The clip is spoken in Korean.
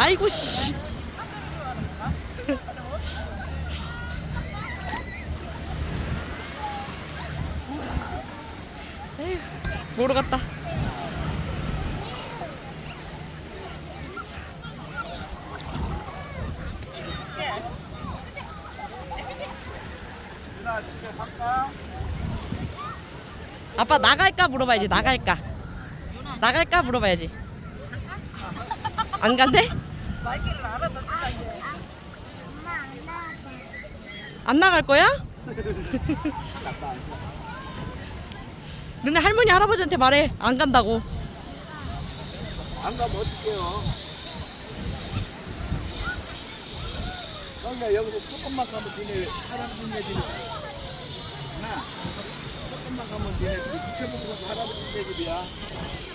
아이고 씨. 에휴, 모르겠다. 아빠 나갈까 물어봐야지. 나갈까? 나갈까 물어봐야지. 안 간대? 말귀를 알아듣는다 이제. 안 나갈 거야? 너네 할머니 할아버지한테 말해. 안 간다고. 안 가면 어떡해요? 그러니까 여기서 조금만 가면 니네 사람 나 조금만 가면 니네들이 지켜보고 할아버지 내 집이야